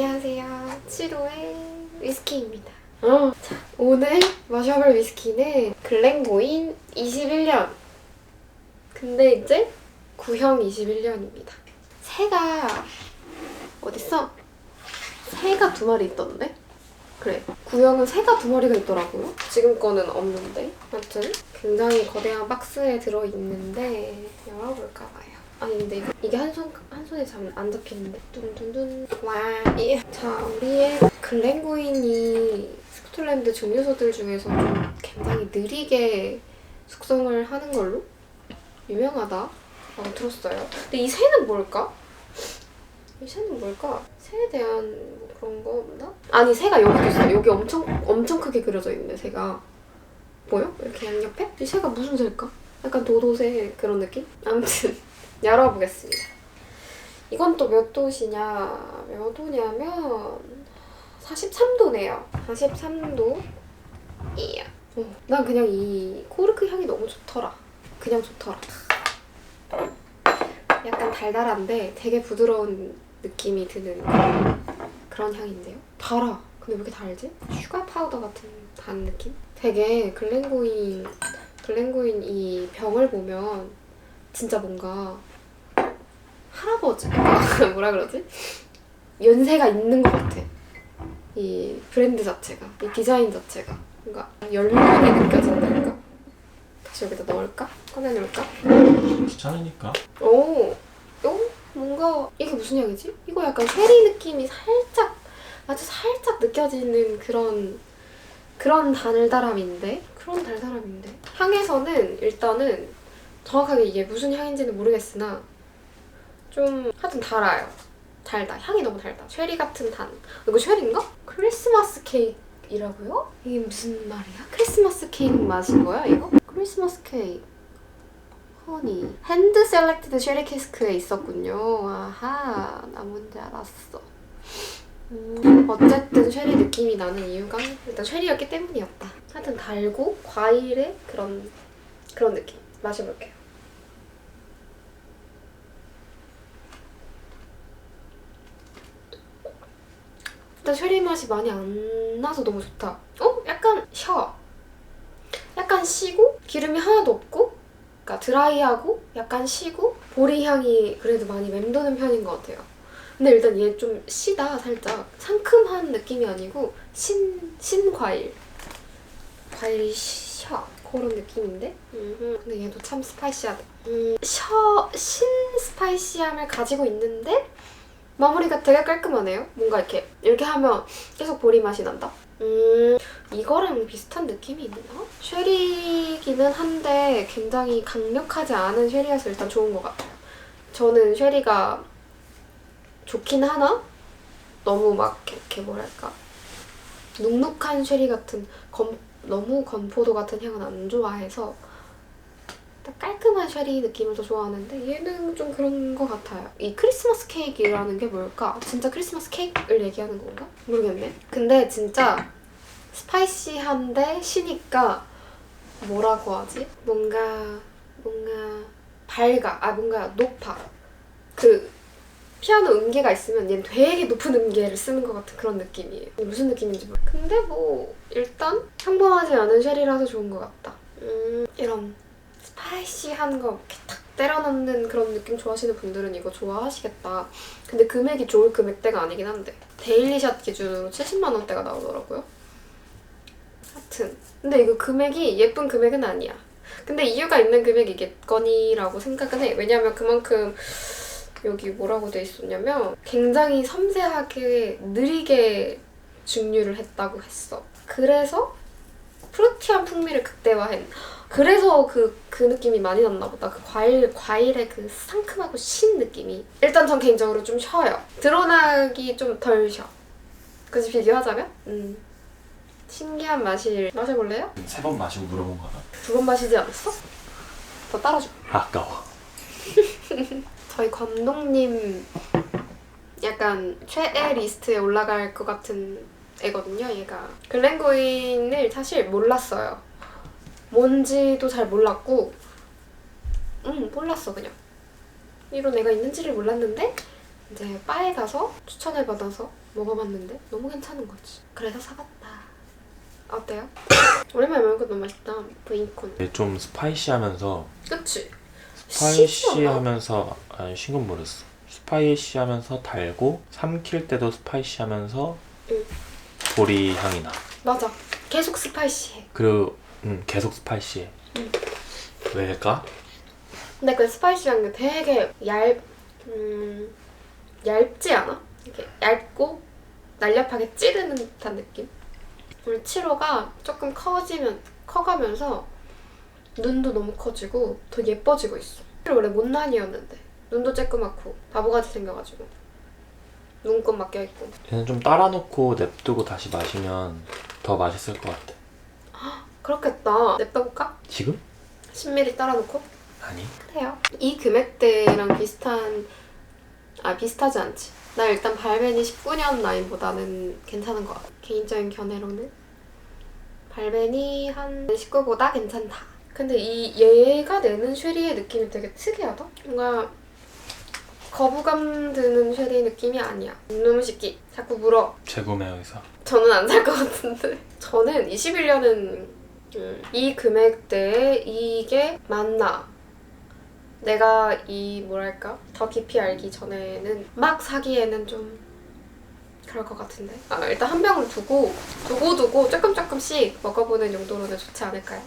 안녕하세요. 7호의 위스키입니다. 어, 자, 오늘 마셔볼 위스키는 글렌고인 21년. 근데 이제 구형 21년입니다. 새가 어딨어? 새가 두 마리 있던데? 그래. 구형은 새가 두 마리가 있더라고요. 지금 거는 없는데. 아무튼 굉장히 거대한 박스에 들어있는데 열어볼까 봐요. 아니 근데 이거- 이게 한 손 한 손에 잘안 잡히는데 둔둔둔 와. 이. 자 우리의 글렌고인이 스코틀랜드 증류소들 중에서 좀 굉장히 느리게 숙성을 하는 걸로 유명하다라고 들었어요. 근데 이 새는 뭘까? 이 새는 뭘까? 새에 대한 뭐 그런 거 없나? 아니 새가 여기도 있어. 여기 엄청 엄청 크게 그려져 있네 새가. 보여? 이렇게 양옆에? 이 새가 무슨 새일까? 약간 도도새 그런 느낌? 아무튼 열어보겠습니다. 이건 또 몇 도시냐? 몇 도냐면 43도네요. 43도 이야. 어, 난 그냥 이 코르크 향이 너무 좋더라. 그냥 좋더라. 약간 달달한데 되게 부드러운 느낌이 드는 그런, 그런 향인데요. 달아. 근데 왜 이렇게 달지? 슈가 파우더 같은 단 느낌? 되게 글렌고인 글렌고인 이 병을 보면 진짜 뭔가 할아버지 뭐라 그러지? 연세가 있는 것 같아. 이 브랜드 자체가 이 디자인 자체가 뭔가 연륜이 느껴진달까? 다시 여기다 넣을까? 꺼내놓을까? 귀찮으니까 오, 오, 뭔가 이게 무슨 향이지? 이거 약간 쉐리 느낌이 살짝 아주 살짝 느껴지는 그런 그런 달달함인데 그런 달달함인데 향에서는 일단은 정확하게 이게 무슨 향인지는 모르겠으나 좀 하여튼 달아요. 달다. 향이 너무 달다. 쉐리 같은 단. 이거 쉐리인가? 크리스마스 케이크이라고요? 이게 무슨 말이야? 크리스마스 케이크 맛인 거야 이거? 크리스마스 케이크. 허니 핸드 셀렉티드 쉐리 캐스크에 있었군요. 아하 나 뭔지 알았어. 음, 어쨌든 쉐리 느낌이 나는 이유가 일단 쉐리였기 때문이었다. 하여튼 달고 과일의 그런 그런 느낌 마셔볼게요. 일단 쉐리 맛이 많이 안 나서 너무 좋다. 어? 약간 셔. 약간 시고 기름이 하나도 없고 그러니까 드라이하고 약간 시고 보리 향이 그래도 많이 맴도는 편인 것 같아요. 근데 일단 얘 좀 시다 살짝 상큼한 느낌이 아니고 신 신과일 과일이 셔 그런 느낌인데. 근데 얘도 참 스파이시하다. 음, 셔 신 스파이시함을 가지고 있는데 마무리가 되게 깔끔하네요. 뭔가 이렇게 이렇게 하면 계속 보리 맛이 난다. 음, 이거랑 비슷한 느낌이 있나? 쉐리기는 한데 굉장히 강력하지 않은 쉐리여서 일단 좋은 것 같아요. 저는 쉐리가 좋긴 하나 너무 막 이렇게 뭐랄까 눅눅한 쉐리 같은 검, 너무 건포도 같은 향은 안 좋아해서 딱 깔끔한 쉐리 느낌을 더 좋아하는데 얘는 좀 그런 것 같아요. 이 크리스마스 케이크라는 게 뭘까? 진짜 크리스마스 케이크를 얘기하는 건가? 모르겠네. 근데 진짜 스파이시한데 시니까 뭐라고 하지? 뭔가 뭔가 밝아. 아 뭔가 높아. 그 피아노 음계가 있으면 얘는 되게 높은 음계를 쓰는 것 같은 그런 느낌이에요. 무슨 느낌인지 모르. 근데 뭐 일단 평범하지 않은 쉐리라서 좋은 것 같다. 음 이런 스파이시한 거 이렇게 탁 때려 넣는 그런 느낌 좋아하시는 분들은 이거 좋아하시겠다. 근데 금액이 좋을 금액대가 아니긴 한데 데일리샷 기준으로 70만 원대가 나오더라고요. 하여튼 근데 이거 금액이 예쁜 금액은 아니야. 근데 이유가 있는 금액이겠거니라고 생각은 해. 왜냐면 그만큼 여기 뭐라고 돼 있었냐면 굉장히 섬세하게 느리게 증류를 했다고 했어. 그래서 프루티한 풍미를 극대화한. 그래서 그, 그 느낌이 많이 났나 보다. 그 과일, 과일의 그 상큼하고 신 느낌이. 일단 전 개인적으로 좀 쉬어요. 드러나기 좀 덜 쉬어. 그치, 비교하자면? 음. 신기한 맛을 마셔볼래요? 세 번 마시고 물어본 거다 두번 마시지 않았어? 더 따라줘. 아까워 저희 감독님 약간 최애 리스트에 올라갈 것 같은 애거든요, 얘가. 글렌고인을 사실 몰랐어요. 뭔지도 잘 몰랐고, 음, 몰랐어, 그냥. 이런 애가 있는지를 몰랐는데, 이제 바에 가서 추천을 받아서 먹어봤는데 너무 괜찮은 거지. 그래서 사봤다. 어때요? 오랜만에 먹으니까 너무 맛있다. 브이콘. 좀 스파이시하면서 그치? 스파이시하면서 아니 신건 모르겠어. 스파이시하면서 달고 삼킬 때도 스파이시하면서 응. 보리 향이 나. 맞아. 계속 스파이시해. 그리고 음, 계속 스파이시해. 응. 왜일까? 근데 그 스파이시한 게 되게 얇, 음, 얇지 않아? 이렇게 얇고 날렵하게 찌르는 듯한 느낌? 우리 치로가 조금 커지면, 커가면서 눈도 너무 커지고 더 예뻐지고 있어. 치로 원래 못난이였는데 눈도 쬐끄맣고 바보같이 생겨가지고 눈곱 막혀있고 얘는 좀 따라놓고 냅두고 다시 마시면 더 맛있을 것 같아. 그렇겠다. 냅둬볼까? 지금? 10ml 따라놓고? 아니. 그래요. 이 금액대랑 비슷한 아 비슷하지 않지. 나 일단 발벤이 19년 라인보다는 괜찮은 것 같아. 개인적인 견해로는 발벤이 한 19보다 괜찮다. 근데 이 얘가 내는 쉐리의 느낌이 되게 특이하다. 뭔가 거부감 드는 쉐리 느낌이 아니야. 이놈의 새끼 자꾸 물어. 재구매 의사. 저는 안 살 것 같은데. 저는 21년은 음, 이 금액대에 이게 맞나? 내가 이 뭐랄까 더 깊이 알기 전에는 막 사기에는 좀 그럴 것 같은데. 아, 일단 한 병을 두고 두고 두고 조금 조금씩 먹어보는 용도로는 좋지 않을까요?